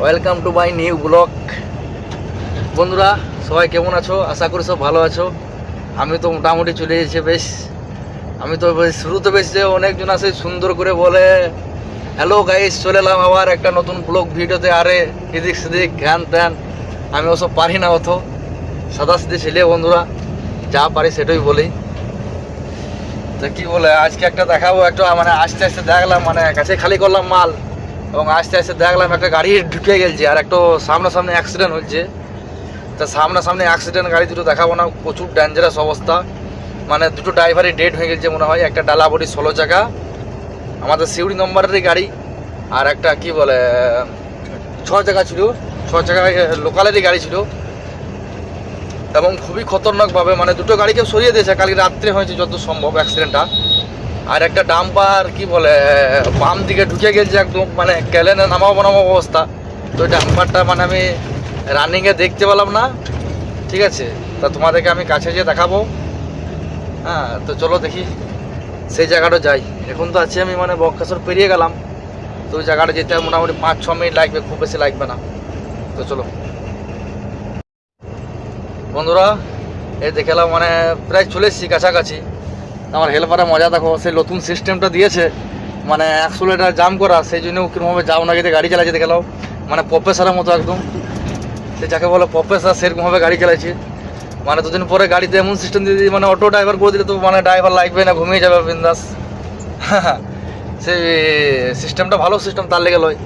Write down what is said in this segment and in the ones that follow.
Welcome to my new blog বন্ধুরা, সবাই কেমন আছো? আশা করি সব ভালো আছো। আমি তো মোটামুটি চলে এসেছি বেশ। আমি তো শুরুতে বেশ যে অনেকজন আছে সুন্দর করে বলে হ্যালো গাইস চলে এলাম আবার একটা নতুন ব্লগ ভিডিওতে। আরে, এদিক সেদিক ধ্যান ত্যান আমি ওসব পারি না অত। সাদা সিধে ছেলে বন্ধুরা, যা পারি সেটাই বলি। তো কি বলে, আজকে একটা দেখাবো, একটা মানে আস্তে আস্তে দেখলাম মানে কাছে খালি করলাম মাল। এবং আস্তে আস্তে দেখলাম একটা গাড়ি ঢুকে গেছে আর একটা সামনাসামনি অ্যাক্সিডেন্ট হচ্ছে। তা সামনাসামনি অ্যাক্সিডেন্ট গাড়ি দুটো দেখাবো না, প্রচুর ডেঞ্জারাস অবস্থা। মানে দুটো ড্রাইভারই ডেড হয়ে গেছে মনে হয়, একটা ডালা বডি ষোলো চাকা, আমাদের সিউড়ি নম্বরেরই গাড়ি, আর একটা কি বলে, ছ চাকা ছিল, ছ চাকা লোকালেরই গাড়ি ছিল। এবং খুবই খতরনাকভাবে মানে দুটো গাড়িকে সরিয়ে দিয়েছে, কালকে রাত্রে হয়েছে যত সম্ভব অ্যাক্সিডেন্টটা আর একটা ডাম্পার, কি বলে, বাম দিকে ঢুকে গেছে একদম মানে ক্যালেনে নামাবো নামাবো অবস্থা। তো ডাম্পারটা মানে আমি রানিংয়ে দেখতে পেলাম না, ঠিক আছে? তা তোমাদেরকে আমি কাছে যেয়ে দেখাবো। হ্যাঁ তো চলো দেখি, সেই জায়গাটা যাই। এখন তো আছি আমি মানে বক্কাসর পেরিয়ে গেলাম। তো ওই জায়গাটা যেতে মোটামুটি পাঁচ, ছ মিনিট লাগবে, খুব বেশি লাগবে না। তো চলো। বন্ধুরা, এই দেখলাম মানে প্রায় চলে এসেছি কাছাকাছি। আমার হেল্পারে মজা দেখো, সেই নতুন সিস্টেমটা দিয়েছে। মানে অ্যাক্সুলেটার জাম করা, সেই জন্য কীরকমভাবে যাও না যেতে গাড়ি চালাচ্ছে দেখলাম মানে প্রফেসরের মতো একদম। সে যাকে বলে প্রফেসর সেরকমভাবে গাড়ি চালাচ্ছে মানে দুদিন পরে গাড়িতে এমন সিস্টেম দিয়ে দিয়ে মানে অটো ড্রাইভার করে দিলে তো মানে ড্রাইভার লাগবে না, ঘুমিয়ে যাবে, বিন্দাস। সেই সিস্টেমটা ভালো সিস্টেম তার লেগে লয়।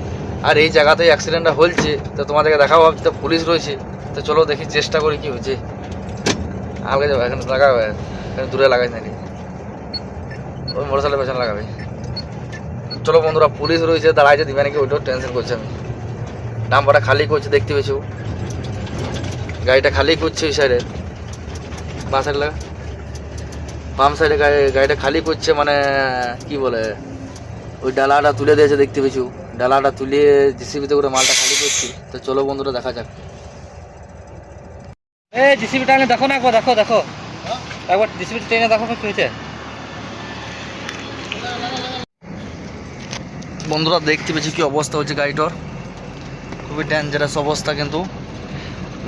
আর এই জায়গাতেই অ্যাক্সিডেন্টটা হয়েছে, তো তোমাদেরকে দেখাবো, ভাবছি তো পুলিশ রয়েছে। তো চলো দেখি চেষ্টা করি কি হয়েছে আগে যাব, এখানে লাগাবে, এখানে দূরে লাগাই নাকি ওই মোটর সাইকেলের পেছনে লাগাবে। চলো বন্ধুরা, পুলিশ রয়েছে দাঁড়াইছে দিবে নাকি ওইটাও টেনশন করছে আমি নাম্বারটা খালি করছে, দেখতে পেয়েছ? গাড়িটা খালি করছে ওই সাইডে বাম সাইড লাগা। বাম সাইডে গাড়িটা খালি করছে মানে কি বলে, ওই ডালাটা তুলে দিয়েছে, দেখতে পেয়েছ? ডালাটা তুলে জিসিবিতে করে মালটা খালি করছি। তো চলো বন্ধুরা, দেখা যাক। এ জিসিবি টাইনে দেখো না একবার, দেখো দেখো। একবার জিসিবি ট্রেনে দেখো কি হয়েছে। বন্ধুরা দেখতে পেয়েছি কি অবস্থা হচ্ছে গাড়িটার? খুবই ডেঞ্জারাস অবস্থা কিন্তু।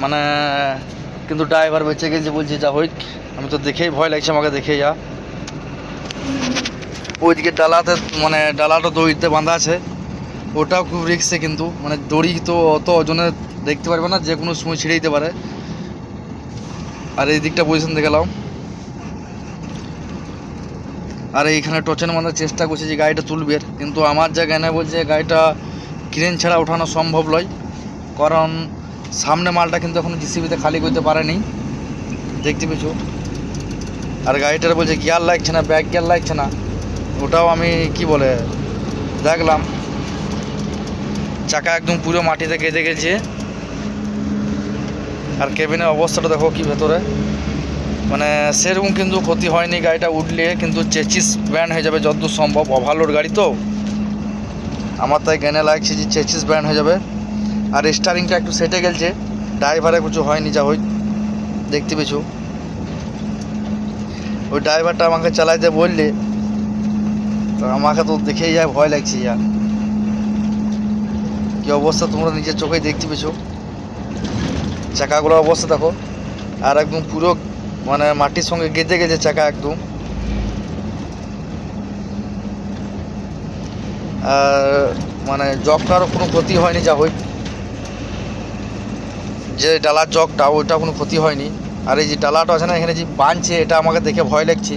মানে কিন্তু ড্রাইভার বেঁচে গেছে বলছে, যা হইক আমি তো দেখেই ভয় লাগছে, আমাকে দেখে যা। ওইদিকে ডালাতে মানে ডালাটা দড়িতে বাঁধা আছে। ওটাও খুব রিক্সে কিন্তু মানে দড়ি তো অত ওজনে দেখতে পারবে না যে কোনো সময় ছিঁড়ে দিতে পারে। আর এই দিকটা পজিশন দেখে দেখলাম আর এইখানে টচেন বাঁধার চেষ্টা করছে যে গাড়িটা তুলবে, কিন্তু আমার যা জ্ঞানে বলছে গাড়িটা ক্রেন ছাড়া ওঠানো সম্ভব নয়, কারণ সামনে মালটা কিন্তু এখন জিসিবিতে খালি করতে পারেনি। দেখতে পেছো আর গাড়িটার বলছে গিয়ার লাগছে না ব্যাক গিয়ার লাগছে না। ওটাও আমি কি বলে, দেখলাম। চাকা একদম পুরো মাটিতে গেঁথে গেছে। আর কেবিনের অবস্থাটা দেখো কি ভেতরে। মানে সেরকম কিন্তু ক্ষতি হয়নি গাড়িটা উঠলে, কিন্তু চেচিস ব্যান্ড হয়ে যাবে যতদূর সম্ভব। ওভারলোড গাড়ি তো। আমার তাই জ্ঞানে লাগছে যে চেচিস ব্যান্ড হয়ে যাবে। আর স্টারিংটা একটু সেটে গেলছে। ড্রাইভারে কিছু হয়নি, যা হই দেখতে পেছো ওই ড্রাইভারটা আমাকে চালাইতে বললে, তো আমাকে তো দেখেই যায়, ভয় লাগছে ইয়া কি অবস্থা তোমরা নিজের চোখেই দেখতে পেছো চাকাগুলোর অবস্থা দেখো। আর একদম পুরো মানে মাটির সঙ্গে গেঁথে গেছে চাকা একদম। আর মানে জগটারও কোনো ক্ষতি হয়নি, যা হই যে ডালার জগটা ওইটা কোনো ক্ষতি হয়নি। আর এই যে ডালাটা আছে না, এখানে যে বাঁধছে এটা আমাকে দেখে ভয় লাগছে।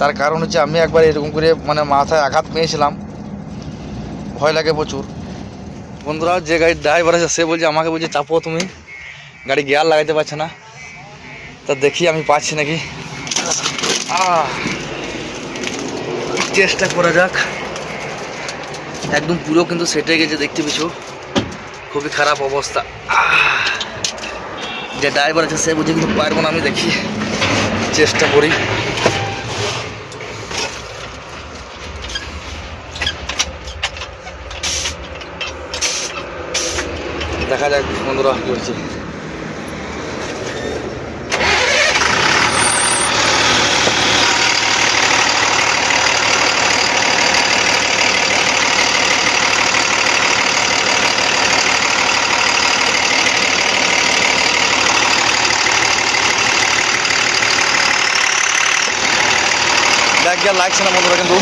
তার কারণ হচ্ছে আমি একবার এরকম করে মানে মাথায় আঘাত পেয়েছিলাম। ভয় লাগে প্রচুর। বন্ধুরা, যে গাড়ির ড্রাইভার আছে, সে বলছে, আমাকে বলছে, চাপো তুমি। গাড়ি গিয়ার লাগাইতে পারছে না। তা দেখি, আমি পাচ্ছি নাকি? চেষ্টা করা যাক। একদম পুরো কিন্তু সেটে গেছে, দেখতে পিছু খুবই খারাপ অবস্থা। যে ড্রাইভার আছে, সে বুঝে কিন্তু পারব না আমি, দেখি। চেষ্টা করি। দেখা যাক বন্ধুরা কি গিয়ার লাগছে না বন্ধুরা কিন্তু।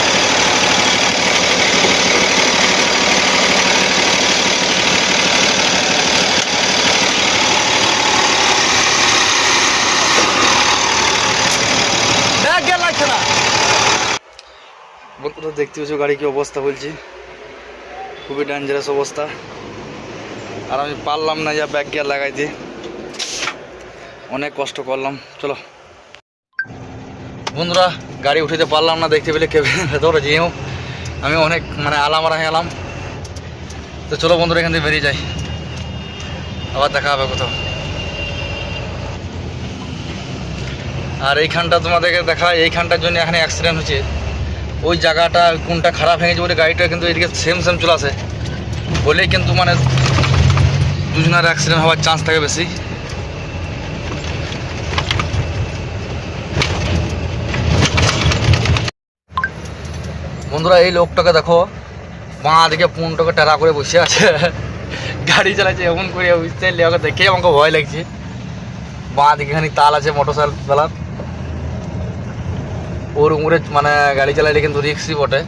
বন্ধুরা দেখতে পাচ্ছ গাড়ি কি অবস্থা বলছি? খুবই ডেঞ্জারাস অবস্থা। আর আমি পারলাম না যা ব্যাক গিয়ার লাগাইতে। অনেক কষ্ট করলাম। চলো। বন্ধুরা গাড়ি উঠিতে পারলাম না, দেখতে পেলে কেউ ভেতরে যেও আমি অনেক মানে আলামারা হয়ে এলাম তো চলো বন্ধুরা, এখান থেকে বেরিয়ে যাই। আবার দেখা হবে কোথাও। আর এইখানটা তোমাদেরকে দেখা এইখানটার জন্য এখানে অ্যাক্সিডেন্ট হচ্ছে। ওই জায়গাটা কোনটা খারাপ হয়ে গেছে বলে গাড়িটা কিন্তু এদিকে সেম সেম চলে আসে। বলেই কিন্তু মানে দুজনের অ্যাক্সিডেন্ট হওয়ার চান্স থাকে বেশি। বন্ধুরা, এই লোকটাকে দেখো, বাঁ দিকে পুনটাকে টেরা করে বসে আছে। গাড়ি চালাচ্ছে, এমন করে বুঝতে ওকে দেখেই আমাকে ভয় লাগছে। বাঁ দিকে খানি তাল আছে মোটর সাইকেল চালার ওর উমরে মানে গাড়ি চালাইলে কিন্তু রিক্সই বটে।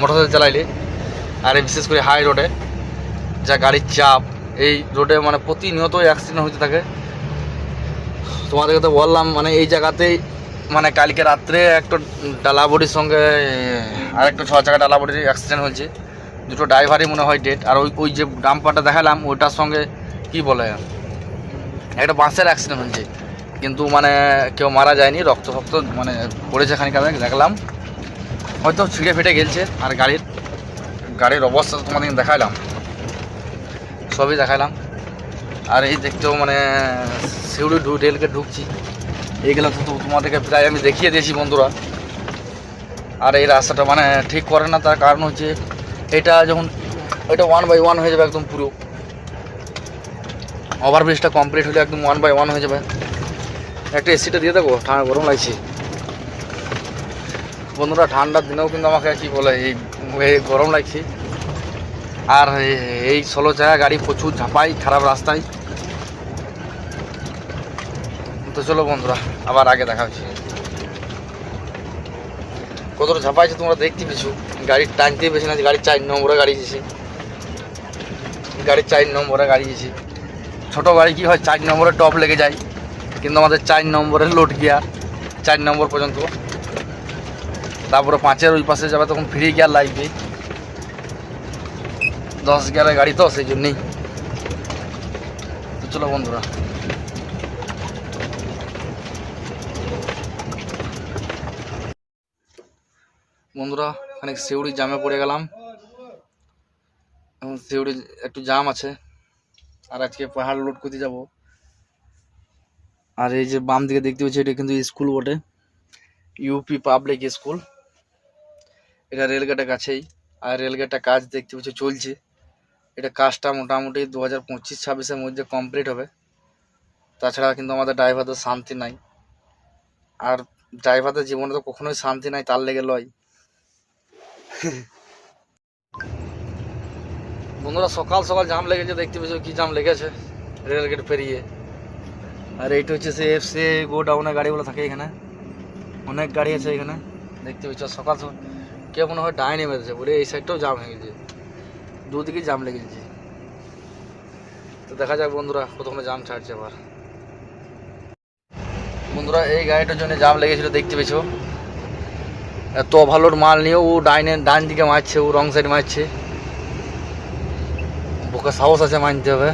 মোটর সাইকেল চালাইলে। আর বিশেষ করে হাই রোডে, যা গাড়ির চাপ, এই রোডে মানে প্রতিনিয়ত অ্যাক্সিডেন্ট হতে থাকে। তোমাদেরকে তো বললাম মানে এই জায়গাতেই মানে কালকে রাত্রে একটা ডালা বডির সঙ্গে আর একটা ছ চাকা ডালা বডির অ্যাক্সিডেন্ট হয়েছে। দুটো ড্রাইভারই মনে হয় ডেট আর ওই ওই যে ডাম্পারটা দেখালাম, ওইটার সঙ্গে কি বলে? একটা বাসের অ্যাক্সিডেন্ট হয়েছে। কিন্তু মানে কেউ মারা যায়নি রক্ত ফক্ত মানে পড়েছে খানিক আমি দেখলাম। হয়তো ছিঁড়ে ফেটে গেলছে, আর গাড়ির গাড়ির অবস্থা তো তোমাদের দেখালাম। সবই দেখালাম। আর এই দেখতেও মানে সিউড়ি ঢু রেলকে ঢুকছি। এইগুলো তো তোমাদেরকে প্রায় আমি দেখিয়ে দিয়েছি বন্ধুরা। আর এই রাস্তাটা মানে ঠিক করে না, তার কারণ হচ্ছে এটা যখন এটা ওয়ান বাই ওয়ান হয়ে যাবে একদম পুরো। ওভারব্রিজটা কমপ্লিট হলে একদম ওয়ান বাই ওয়ান হয়ে যাবে। একটা এসিটা দিয়ে দেবো, ঠান্ডা গরম লাগছে। বন্ধুরা, ঠান্ডার দিনেও কিন্তু আমাকে কি বলে, এই এই গরম লাগছে। আর এই ষোলো চাকা গাড়ি প্রচুর ঝাঁপাই, খারাপ রাস্তায়। তো চলো বন্ধুরা, আবার আগে দেখা হচ্ছে। কতটা ঝাঁপাইছে তোমরা দেখতে পেয়েছ। গাড়ির টানতে পেয়েছি না গাড়ির চার নম্বরে গাড়ি যেছে গাড়ির চার নম্বরে গাড়ি যেছে ছোটো গাড়ি কি হয়? চার নম্বরে টপ লেগে যায়। কিন্তু আমাদের চার নম্বরে লোড গিয়ার চার নম্বর পর্যন্ত। তারপরে পাঁচের ওই পাশে যাবে, তখন ফ্রি গিয়ার লাগবে। দশ গিয়ারের গাড়ি তো, সেই জন্যেই। চলো বন্ধুরা বন্ধুরা, অনেক সিউড়ি জামে পড়ে গেলাম। এখন সিউড়ি একটু জাম আছে, আর আজকে পাহাড় লোড করতে যাব। আর এই যে বাম দিকে দেখতে পাচ্ছি, এটা কিন্তু স্কুল বটে। ইউপি পাবলিক স্কুল এটা রেলগেটের কাছেই, আর রেলগেটটা কাজ দেখতে পাচ্ছি, চলছে। এটা কাজটা মোটামুটি দু হাজার পঁচিশ ছাব্বিশের মধ্যে কমপ্লিট হবে। তাছাড়া কিন্তু আমাদের ড্রাইভারদের শান্তি নাই। আর ড্রাইভারদের জীবনে তো কখনোই শান্তি নাই, তার লেগে লয়। বন্ধুরা, সকাল সকাল জাম লেগেছে, দেখতে পেয়েছ কি জাম লেগেছে? রেল গেট পেরিয়ে। আর এইটা হচ্ছে সে এফ সি গোডাউনে গাড়িগুলো থাকে এখানে। অনেক গাড়ি আছে এখানে, দেখতে পেয়েছ। সকাল সকাল কে মনে হয় ডাইনে মেরেছে বলে এই সাইডটাও জাম হয়ে গেছে। দুদিকেই জাম লেগে লেগেছে তো দেখা যাক বন্ধুরা, প্রথমে জাম ছাড়ছে আবার। বন্ধুরা, এই গাড়িটার জন্য জাম লেগেছিল, দেখতে পেয়েছ। এত ভালোর মাল নিয়ে ও ডাইনে ডান দিকে মারছে, ও রং সাইড মারছে। বুকে সাহস আছে মানতে হবে।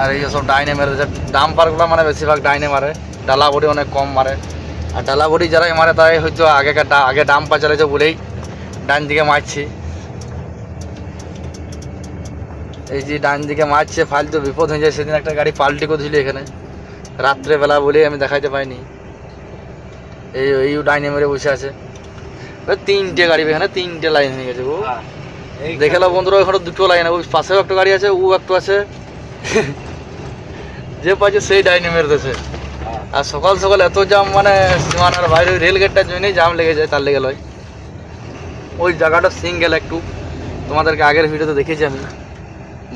আর এই সব ডাইনে মেরে ডাম পারগুলো মানে বেশিরভাগ ডাইনে মারে ডালা বডি অনেক কম মারে। আর ডালা বডি যারাই মারে, তারাই হয়তো আগেকার আগে ডাম পা চালাইছে বলেই ডান দিকে মারছি। এই যে ডান দিকে মারছে, ফালতু বিপদ হয়ে যায়, সেদিন একটা গাড়ি পাল্টি করে দিল এখানে। রাত্রেবেলা বলে আমি দেখাইতে পাইনি। এই এই ডাইনে মেরে বসে আছে। ওই তিনটে গাড়ি এখানে তিনটে লাইন হয়ে গেছে ও দেখে নাও বন্ধুরা ওখানে দুটো লাইন ওই পাশেও একটা গাড়ি আছে ও একটু আছে। যে পাচ্ছে সেই ডাইনে মেরতেছে আর সকাল সকাল এত জাম মানে সীমানার বাইরে ওই রেল গেটটার জন্যই জাম লেগে যায় তার লেগে লয়। ওই জায়গাটা সিঙ্গেল একটু। তোমাদেরকে আগের ভিডিওতে দেখেছি আমি।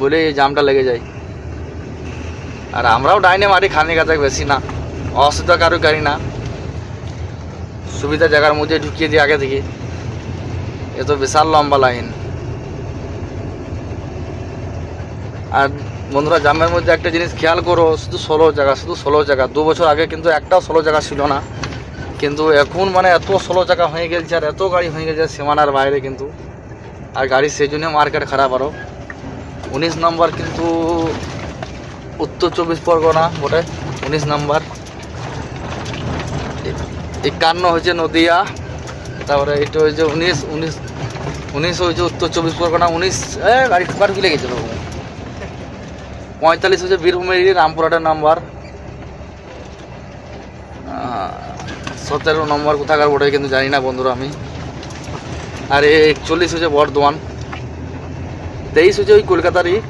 বলে এই জামটা লেগে যায়। আর আমরাও ডাইনে মারি, খানি গাছে বেশি না। অসুবিধা কারও গাড়ি না। সুবিধা জায়গার মধ্যে ঢুকিয়ে দিই আগে থেকে। এ তো বিশাল লম্বা লাইন। আর বন্ধুরা জামের মধ্যে একটা জিনিস খেয়াল করো, শুধু ষোলো জায়গা, শুধু ষোলো জায়গা। দু বছর আগে কিন্তু একটাও ষোলো জায়গা ছিল না। কিন্তু এখন মানে এত ষোলো জায়গা হয়ে গেছে আর এত গাড়ি হয়ে গেছে সীমানার বাইরে কিন্তু। আর গাড়ি সেই জন্য মার্কেট খারাপ আরও উনিশ নম্বর কিন্তু উত্তর চব্বিশ পরগনা বটে, উনিশ নম্বর। একান্ন হয়েছে নদিয়া, তারপরে এটা হচ্ছে উনিশ উনিশ উনিশ হয়েছে উত্তর চব্বিশ পরগনা, উনিশ, এ, গাড়ি ঠোকার ভুলে গেছিল পঁয়তাল্লিশ হচ্ছে বীরভূমের রামপুরহাটের নাম্বার। সতেরো নম্বর কোথাকার বটে কিন্তু জানি না বন্ধুরা আমি। আর একচল্লিশ হচ্ছে বর্ধমান। তেইশ হচ্ছে ওই কলকাতারই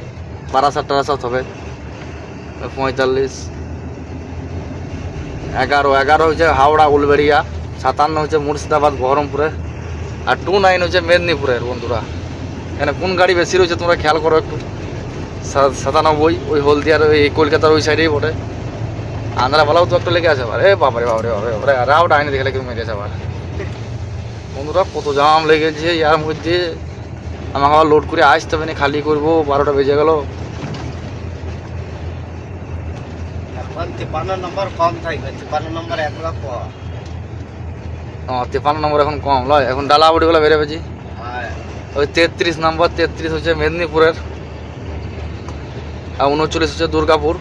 বারাসাত টারাসাত হবে। পঁয়তাল্লিশ। এগারো এগারো হচ্ছে হাওড়া, উলবেড়িয়া, সাতান্ন হচ্ছে মুর্শিদাবাদ, বহরমপুরে, আর টু নাইন হচ্ছে মেদিনীপুরের বন্ধুরা। এখানে কোন গাড়ি বেশি রয়েছে তোমরা খেয়াল করো একটু। সাতানব্বই, ওই হলদিয়ার, ওই কলকাতার ওই সাইডেই বটে। আন্ধ্রাবালাও তো একটা লেগে আছে আবার। এ বাবারে বাবারে বাবারে বাবারে, আর আউট আইনে দেখে কেউ মেরেছে আবার। বন্ধুরা কত জাম লেগেছে, ইয়ার মধ্যে। আমাকে আবার লোড করে আসতে হবে না, খালি করব, বারোটা বেজে গেল এখন তিপ্পান্ন নম্বর কম থাকবে তিপ্পান্ন নম্বর এক লাখ কম তেপান্ন নম্বর এখন কম লয় এখন ডালা উঠিগুলো বেড়ে পেয়েছি আর ওই তেত্রিশ নম্বর তেত্রিশ হচ্ছে মেদিনীপুরের। আর উনচল্লিশ হচ্ছে দুর্গাপুর।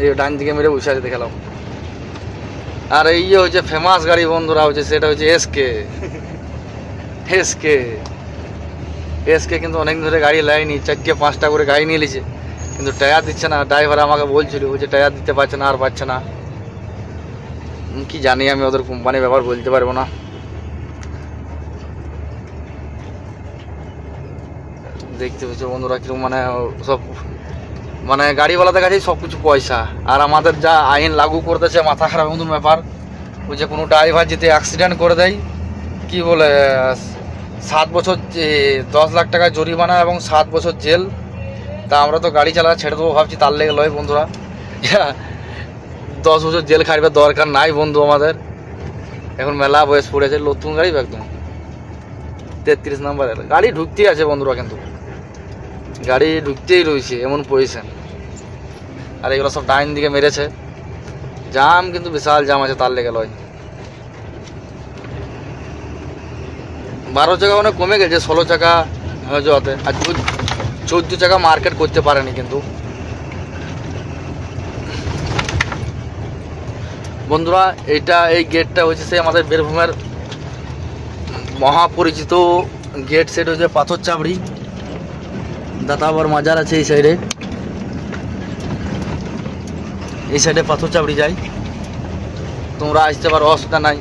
এই ডান দিকে মেরে বসে আছে দেখালাম আর এই হচ্ছে ফেমাস গাড়ি বন্ধুরা হচ্ছে সেটা হচ্ছে এসকে এসকে এসকে কিন্তু অনেক ধরে গাড়ি লাইনি চারটে পাঁচটা করে গাড়ি নিয়ে নিয়েছে কিন্তু টায়ার দিচ্ছে না, ড্রাইভার আমাকে বলছিল যে টায়ার দিতে পারছে না আর পাচ্ছে না। কি জানি আমি ওদের কোম্পানি ব্যাপার বলতে পারব না। দেখতে পেয়েছ বন্ধুরা কীরকম মানে সব মানে গাড়িওয়ালাদের কাছেই সব কিছু পয়সা। আর আমাদের যা আইন লাগু করতেছে, মাথা খারাপ মতন ব্যাপার। ওই যে কোনো ড্রাইভার যদি অ্যাক্সিডেন্ট করে দেয়, কি বলে, সাত বছর দশ লাখ টাকা জরিমানা এবং সাত বছর জেল তা আমরা তো গাড়ি চালা ছেড়ে দেবো ভাবছি, তার লেগে লয় বন্ধুরা। দশ বছর জেল খাটবে, দরকার নাই বন্ধু আমাদের। এখন মেলা বয়স পড়েছে, নতুন গাড়ি একদম। তেত্রিশ নম্বরের। গাড়ি ঢুকতেই আছে বন্ধুরা কিন্তু। গাড়ি ঢুকতেই রয়েছে, এমন পজিশন। আর এগুলো সব ডাইন দিকে মেরেছে। জাম কিন্তু বিশাল জাম আছে তার লেগে লয়। বারো চাকা মানে কমে গেছে, ষোলো চাকা হয়ে যাওয়াতে আর চোদ্দ চাকা মার্কেট করতে পারেনি কিন্তু। বন্ধুরা, এটা এই গেটটা হচ্ছে সে আমাদের বীরভূমের মহাপরিচিত গেট সেট হচ্ছে পাথর চাবড়ি দাতাবর মাজার আছে এই সাইডে এই সাইডে পাথর চাবড়ি যায়। তোমরা আসতে পারো, অসুবিধা নাই।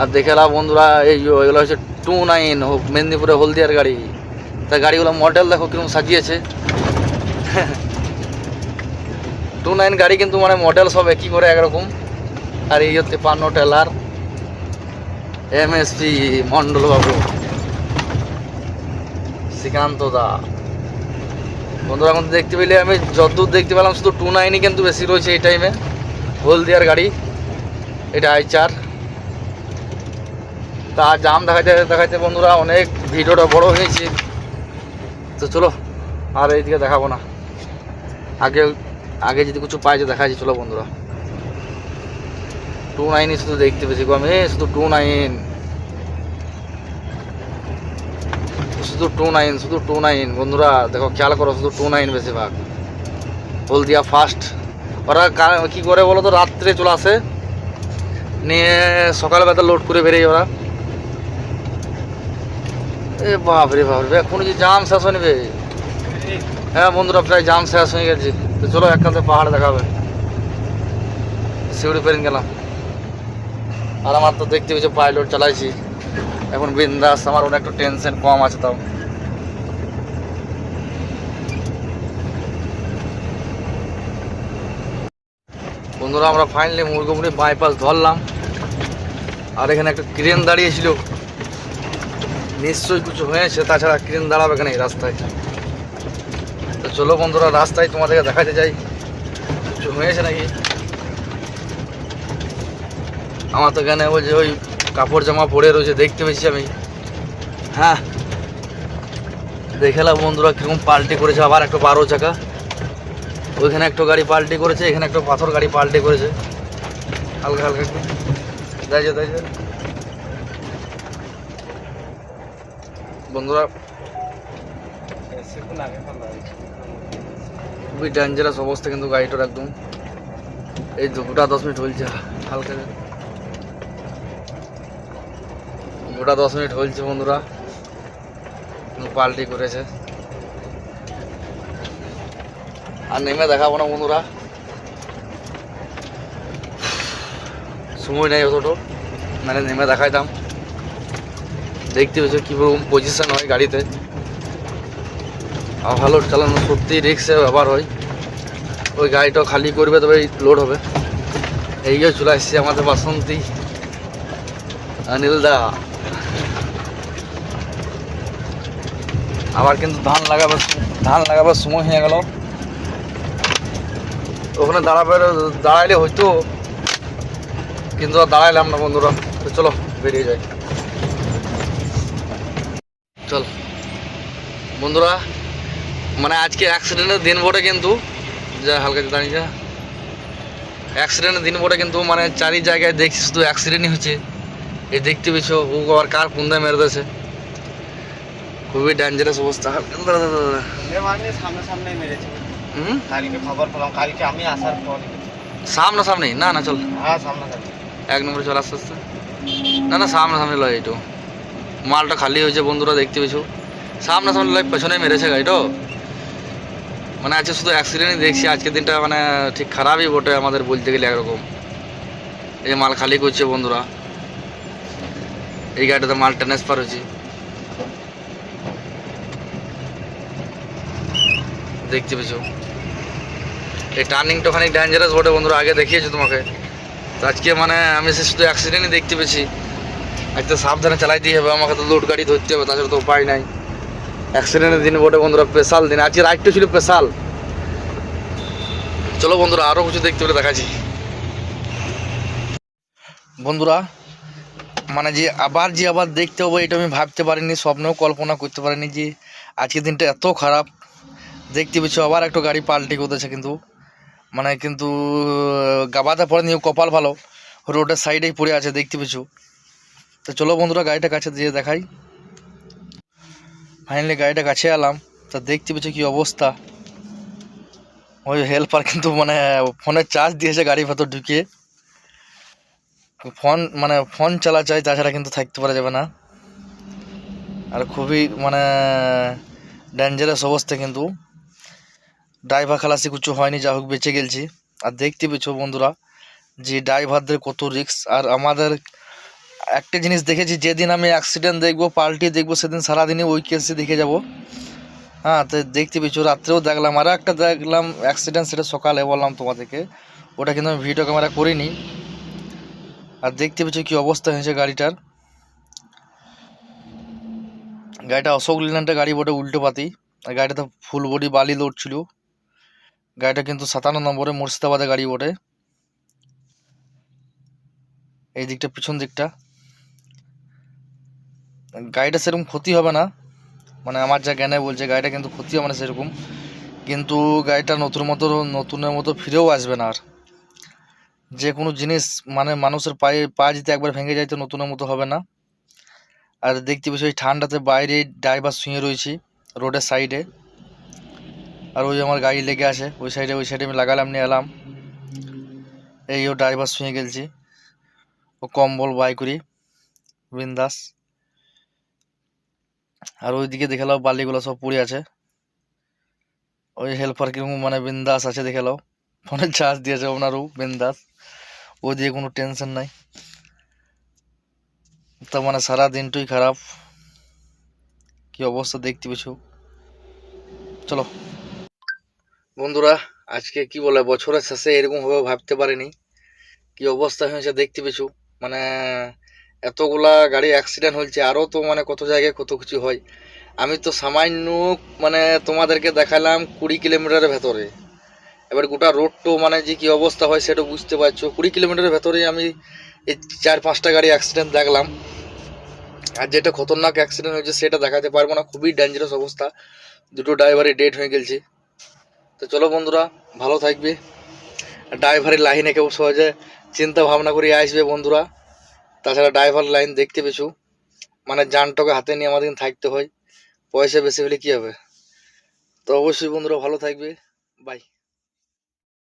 আর দেখে বন্ধুরা, এই এগুলো হচ্ছে টু নাইন মেদিনীপুরে হলদিয়ার গাড়ি। তা গাড়িগুলো মডেল দেখো কীরকম সাজিয়েছে। টু নাইন গাড়ি কিন্তু মানে মডেল সব একই করে একরকম। আর এই হচ্ছে পান্ন টেলার, এম এমএসপি মন্ডল বাবু শ্রীকান্ত দা। বন্ধুরা, এখন দেখতে পেলে আমি যতদূর দেখতে পেলাম, শুধু টু নাইনই কিন্তু বেশি রয়েছে এই টাইমে হলদিয়ার গাড়ি, এটা আই চার তা জাম দেখাইতে দেখাইতে বন্ধুরা, অনেক ভিডিওটা বড় হয়েছে। তো চলো, আর এইদিকে দেখাবো না। আগে আগে যদি কিছু পাই যে দেখাচ্ছি, চলো বন্ধুরা। টু নাইনই শুধু দেখতে পেয়েছি আমি। শুধু টু নাইন শুধু টু নাইন শুধু টু নাইন বন্ধুরা, দেখো, খেয়াল করো, শুধু টু নাইন বেশিরভাগ। হলদিয়া ফার্স্ট ওরা কি করে বলো তো, রাত্রে চলে আসে। নিয়ে সকালবেলা লোড করে বেরিয়ে ওরা। এ বাপরে বাপরে এখন যে জাম শেষ হয়ে নেবে। হ্যাঁ বন্ধুরা, প্রায় জাম শেষ হয়ে গেছে। তো চলো একসাথে পাহাড় দেখাবে সিউড়ি পেরিন গেলাম। আর আমার তো দেখতে পেয়েছ পাইলট চালাইছি। এখন বিন্দাস, আমার অনেক একটু টেনশন কম আছে তাও। বন্ধুরা, আমরা ফাইনালি মুরগুমুড়ি বাইপাস ধরলাম। আর এখানে একটা ক্রেন দাঁড়িয়েছিল নিশ্চয়ই কিছু হয়েছে তাছাড়া ক্রেন দাঁড়াবে এখানে এই রাস্তায়? তো চলো বন্ধুরা, রাস্তায় তোমাদেরকে দেখাতে যাই কিছু হয়েছে নাকি? আমার তো এখানে ওই যে ওই কাপড় জামা পরে রয়েছে, দেখতে পেয়েছি আমি। হ্যাঁ দেখেলাম বন্ধুরা, কীরকম পাল্টি করেছে। আবার একটা বারো চাকা। ওইখানে একটা গাড়ি পাল্টি করেছে, এখানে একটা পাথর গাড়ি পাল্টি করেছে। হালকা হালকা একটু। দেখছে দেখছে বন্ধুরা। খুবই ডেঞ্জারাস অবস্থা কিন্তু গাড়িটার একদম। এই গোটা দশ মিনিট হলছে হালকা গোটা দশ মিনিট হলছে বন্ধুরা। পাল্টি করেছে। আর নেমে দেখাবো না বন্ধুরা। সময় নেই অতটো। মানে নেমে দেখাইতাম। দেখতে পেয়েছ কীরকম পজিশন হয় গাড়িতে। আর ভালো চালানো সত্যি রিক্সে ব্যবহার হয়। ওই গাড়িটা খালি করবে, তবে লোড হবে। এই যে চলে আসছে আমাদের বাসন্তী। অনিলদা আবার কিন্তু ধান লাগাবার ধান লাগাবার সময় হয়ে গেল। ওখানে দাঁড়াবে, দাঁড়াইলে হয়তো, কিন্তু দাঁড়াইলাম না বন্ধুরা। তো চলো, বেরিয়ে যাই। চল। বন্ধুরা মানে আজকে অ্যাক্সিডেন্টের দিন বটে কিন্তু যা হালকা দাঁড়িয়ে যা। অ্যাক্সিডেন্টের দিন বটে কিন্তু মানে চারি জায়গায় দেখছি শুধু অ্যাক্সিডেন্টই হচ্ছে। এ দেখতে পেয়েছ ও আবার কার কুন্দায় মেরে দিয়েছে। খুবই ডেঞ্জারাস অবস্থা। মানে সামনে সামনে মেরেছে। হুম? কালকে খবর পেলাম কালকে আমি আসার পর। সামনে সামনে না না চল। হ্যাঁ সামনে সামনে এক নম্বরে চল আস্তে আস্তে। না না সামনে সামনে লয় এইটু। মালটা খালি হয়েছে, বন্ধুরা দেখতে পেয়েছ। সামনে সামনে লয় পেছনে মেরেছে গাড়িটা। মানে আজকে শুধু অ্যাক্সিডেন্টই দেখছি আজকের দিনটা মানে ঠিক খারাপই বটে আমাদের বলতে গেলে একরকম। এই মাল খালি করছে বন্ধুরা। এই গাড়িটাতে মাল ট্রান্সফার হচ্ছে দেখতে পেয়েছ। এই টার্নিংটা খানিক ডেঞ্জারাস বটে বন্ধুরা, আগে দেখিয়েছি তোমাকে। আজকে মানে আমি শুধু অ্যাক্সিডেন্টই দেখতে পেয়েছি। আজকে সাবধানে চালাইতেই হবে, আমাকে তো লোড গাড়ি ধরতে হবে, তাছাড়া তো উপায় নাই। অ্যাক্সিডেন্টের দিন বটে বন্ধুরা স্পেশাল দিন। আজকে রাইডটা ছিল স্পেশাল চলো বন্ধুরা আরও কিছু দেখতে পেলে দেখাচ্ছি। বন্ধুরা মানে যে আবার যে আবার দেখতে হবে, এটা আমি ভাবতে পারিনি, স্বপ্নেও কল্পনা করতে পারিনি যে আজকের দিনটা এত খারাপ। দেখতে পেয়েছ, আবার একটা গাড়ি পাল্টি করতেছে কিন্তু। মানে কিন্তু গাবাতে পড়ে নিয়ে কপাল ভালো। রোডের সাইডেই পড়ে আছে, দেখতে পেয়েছ। তো চলো বন্ধুরা, গাড়িটা কাছে দিয়ে দেখাই। ফাইনালি গাড়িটা কাছে এলাম, তা দেখতে পেয়েছ কি অবস্থা। ওই হেল্পার কিন্তু মানে ফোনের চার্জ দিয়েছে গাড়ির ভেতর ঢুকিয়ে। ফোন মানে ফোন চালা চাই তাছাড়া কিন্তু থাকতে পারা যাবে না। আর খুবই মানে ডেঞ্জারাস অবস্থা কিন্তু। ড্রাইভার খালাসি কিছু হয়নি, যা হোক বেঁচে গেলছি। আর দেখতে পেছো বন্ধুরা, যে ড্রাইভারদের কত রিস্ক আর আমাদের একটা জিনিস দেখেছি, যেদিন আমি অ্যাক্সিডেন্ট দেখব, পাল্টি দেখব, সেদিন সারাদিনই ওই কেসে দেখে যাব। হ্যাঁ তো দেখতে পেয়েছ, রাত্রেও দেখলাম। আরও একটা দেখলাম অ্যাক্সিডেন্ট সেটা সকালে বললাম তোমাদেরকে। ওটা কিন্তু আমি ভিডিও ক্যামেরা করিনি। আর দেখতে পেয়েছ কী অবস্থা হয়েছে গাড়িটার। গাড়িটা অশোক লিল্যান্ডের গাড়ি বটে, উল্টো পাতি। আর গাড়িটাতে ফুল বডি বালি লোড ছিল গাড়িটা কিন্তু সাতান্ন নম্বরে মুর্শিদাবাদের গাড়ি বটে। এই দিকটা, পিছন দিকটা। গাড়িটা সেরকম ক্ষতি হবে না। মানে আমার যা জ্ঞানে বলছে গাড়িটা কিন্তু ক্ষতি হবে না সেরকম। কিন্তু গাড়িটা নতুন মতো, নতুনের মতো ফিরেও আসবে না আর। যে কোনো জিনিস মানে মানুষের পায়ে, পা যদি একবার ভেঙে যায় তো নতুনের মতো হবে না। আর দেখতে পেয়েছি ওই ঠান্ডাতে বাইরে ড্রাইভার শুয়ে রয়েছি রোডের সাইডে। আর ওই আমার গাড়ি লেগে আছে, ওই সাইডে ওই সাইডে আমি লাগালাম, নিয়ে এলাম। এই ও ড্রাইভার শুয়ে গেলছি। ও কম্বল বাই করি। বিন্দাস। আর ওইদিকে দেখে লাও বালিগুলো সব পড়ে আছে। ওই হেল্পার কীরকম মানে বিন্দাস আছে, দেখে লাও ফোনে চার্জ দিয়েছে ওনারও, বিন্দাস। ও দিয়ে কোনো টেনশন নাই। তা মানে সারা দিনটাই খারাপ। কি অবস্থা দেখতে পেছো চলো। বন্ধুরা, আজকে কি বলে, বছরের শেষে এরকম ভাবে ভাবতে পারিনি। কি অবস্থা হয়েছে দেখতে পেছো মানে এতগুলা গাড়ি অ্যাক্সিডেন্ট হয়েছে, আরও তো মানে কত জায়গায় কত কিছু হয়। আমি তো সামান্য মানে তোমাদেরকে দেখালাম কুড়ি কিলোমিটারের ভেতরে। এবার গোটা রোড তো মানে যে কি অবস্থা হয় সেটা বুঝতে পারছ। কুড়ি কিলোমিটারের ভেতরে আমি এই চার পাঁচটা গাড়ি অ্যাক্সিডেন্ট দেখলাম। আর যেটা খতরনাক অ্যাক্সিডেন্ট হয়েছে সেটা দেখাতে পারব না। খুবই ডেঞ্জারাস অবস্থা। দুটো ড্রাইভারই ডেড হয়ে গেছে তো চলো বন্ধুরা, ভালো থাকবে। ড্রাইভারের লাইনে কেউ সহজে চিন্তা ভাবনা করে আসবে বন্ধুরা। তাছাড়া ড্রাইভার লাইন দেখতে পেছু। মানে যানটকে হাতে নিয়ে আমাদের থাকতে হয়। পয়সা বেশি হলে কী হবে? তো অবশ্যই বন্ধুরা ভালো থাকবে। বাই